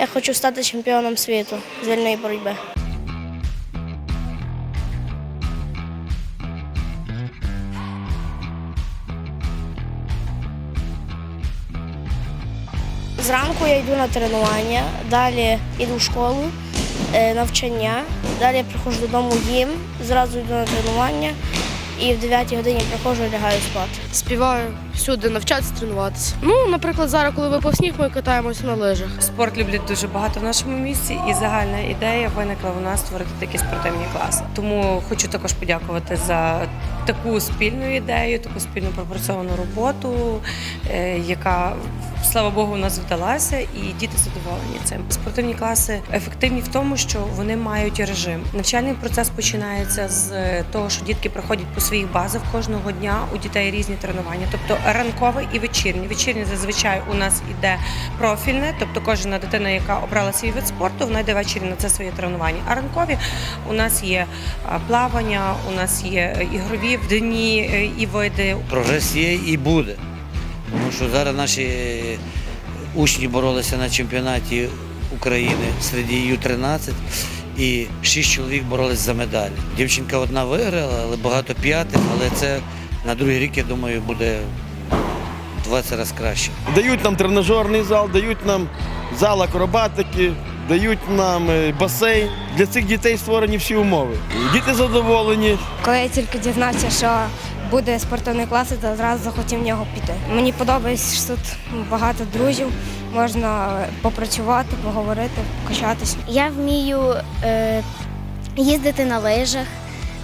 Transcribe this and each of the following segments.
Я хочу стати чемпіоном світу з вільної боротьби. Зранку я йду на тренування, далі йду в школу, е, навчання, далі я приходжу додому їм, зразу йду на тренування і в 9 годині приходжу і лягаю спати. Співаю всюди, навчатися, тренуватися. Ну, наприклад, зараз, коли випав сніг, ми катаємося на лижах. Спорт люблять дуже багато в нашому місті, і загальна ідея виникла у нас створити такі спортивні класи. Тому хочу також подякувати за таку спільну ідею, таку спільну пропрацьовану роботу, е, яка слава Богу, у нас вдалася, і діти задоволені цим. Спортивні класи ефективні в тому, що вони мають режим. Навчальний процес починається з того, що дітки проходять по своїх базах кожного дня. У дітей різні тренування, тобто ранкове і вечірнє. Вечірнє зазвичай у нас іде профільне, тобто кожна дитина, яка обрала свій вид спорту, вона йде ввечері на це своє тренування. А ранкові у нас є плавання, у нас є е, ігрові в е, і види. Прогрес є і буде. Тому що зараз наші учні боролися на чемпіонаті України серед Ю-13 і шість чоловік боролись за медалі. Дівчинка одна виграла, але багато п'ятих, але це на другий рік, я думаю, буде 20 разів краще. Дають нам тренажерний зал, дають нам зал акробатики, дають нам е, басейн. Для цих дітей створені всі умови. Діти задоволені, Коли я тільки дізнався, що буде спортивний клас, то одразу захотів в нього піти. Мені подобається, що тут багато друзів, можна попрацювати, поговорити, покачатись. Я вмію е, їздити на лижах,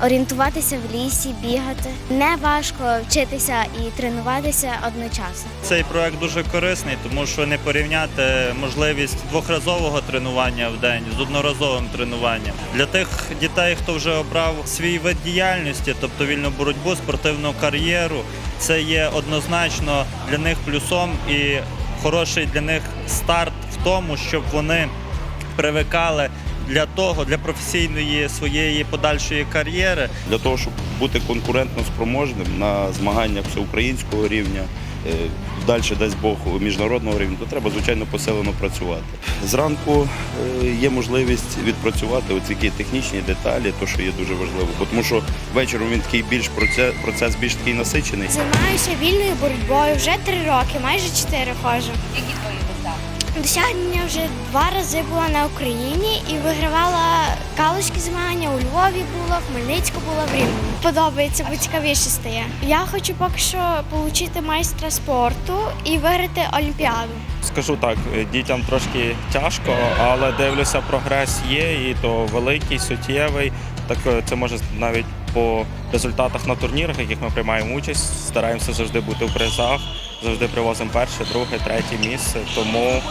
орієнтуватися в лісі, бігати. Не важко вчитися і тренуватися одночасно. Цей проект дуже корисний, тому що не порівняти можливість двохразового тренування в день з одноразовим тренуванням. Для тих дітей, хто вже обрав свій вид діяльності, тобто вільну боротьбу, спортивну кар'єру, це є однозначно для них плюсом і хороший для них старт в тому, щоб вони привикали для того, для професійної своєї подальшої кар'єри для того, щоб бути конкурентно спроможним на змаганнях всеукраїнського рівня, е, далі дасть Бог міжнародного рівня, то треба звичайно посилено працювати. Зранку е, є можливість відпрацювати оці такі технічні деталі, то що є дуже важливо, Бо тому що вечором він такий більш процес, процес більш такий насичений. Займаюся вільною боротьбою вже три роки, майже чотири ходжу. Які твої досягнення? вже два рази була на Україні і вигравала калузькі змагання. У Львові була, в Хмельницьку була в Рівному. Подобається, бо цікавіше стає. Я хочу поки що отримати майстра спорту і виграти Олімпіаду. Скажу так, дітям трошки тяжко, але дивлюся, прогрес є і то великий, суттєвий. Так е, це може навіть по результатах на турнірах, яких ми приймаємо участь. Стараємося завжди бути в призах, завжди привозимо перше, друге, третє місце. Тому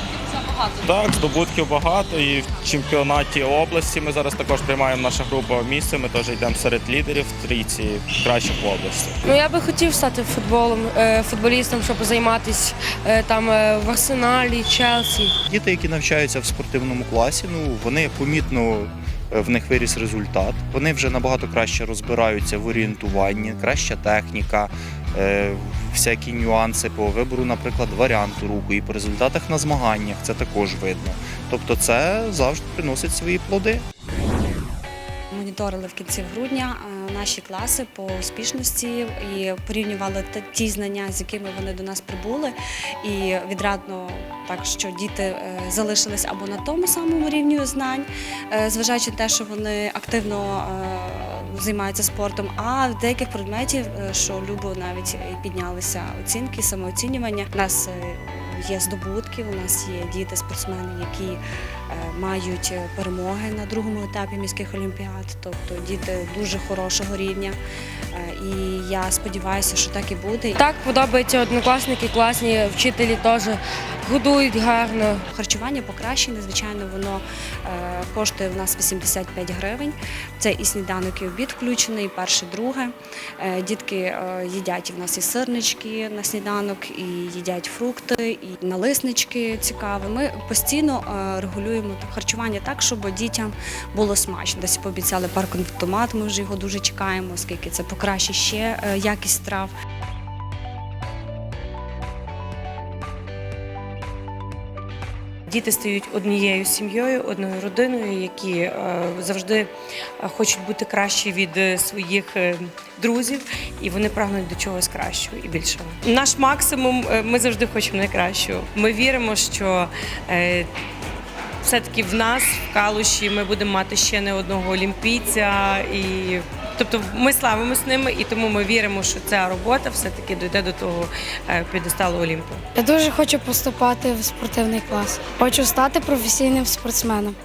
так, здобутків багато. І в чемпіонаті області ми зараз також приймаємо наша група місце. Ми теж йдемо серед лідерів в трійці кращих в області. Ну я би хотів стати футболом, е, футболістом, щоб займатися е, там е, в Арсеналі, Челсі. Діти, які навчаються в спортивному класі, ну вони помітно в них виріс результат. Вони вже набагато краще розбираються в орієнтуванні, краща техніка, е, всякі нюанси по вибору, наприклад, варіанту руху і по результатах на змаганнях це також видно. Тобто, це завжди приносить свої плоди. Моніторили в кінці грудня е, наші класи по успішності і порівнювали ті знання, з якими вони до нас прибули. І відрадно так, що діти е, залишились або на тому самому рівні знань, е, зважаючи на те, що вони активно займаються спортом, а в деяких предметів, що любо навіть піднялися оцінки, самооцінювання. У нас є здобутки, у нас є діти-спортсмени, які мають е, перемоги на другому етапі міських олімпіад, тобто діти дуже хорошого рівня. Е, І я сподіваюся, що так і буде. Так подобаються однокласники, класні вчителі теж годують гарно. Харчування покращене, звичайно, воно е, коштує в нас 85 гривень. Це і сніданок, і обід включений, і перше, друге. Дітки їдять і в нас і сирнички на сніданок, і їдять фрукти, і налиснички цікаві. Ми постійно е, регулюємо харчування так, щоб дітям було смачно. Десь пообіцяли парконтомат, ми вже його дуже чекаємо, оскільки це покращить ще е, якість страв. Діти стають однією сім'єю, одною родиною, які е, завжди е, хочуть бути кращі від своїх друзів, і вони прагнуть до чогось кращого і більшого. Наш максимум ми завжди хочемо найкращого. Ми віримо, що все-таки в нас, в Калуші, ми будемо мати ще не одного олімпійця. І, тобто ми славимось ними, і тому ми віримо, що ця робота все-таки дійде до того підосталу підесталу Олімпу. Я дуже хочу поступати в спортивний клас. Хочу стати професійним спортсменом.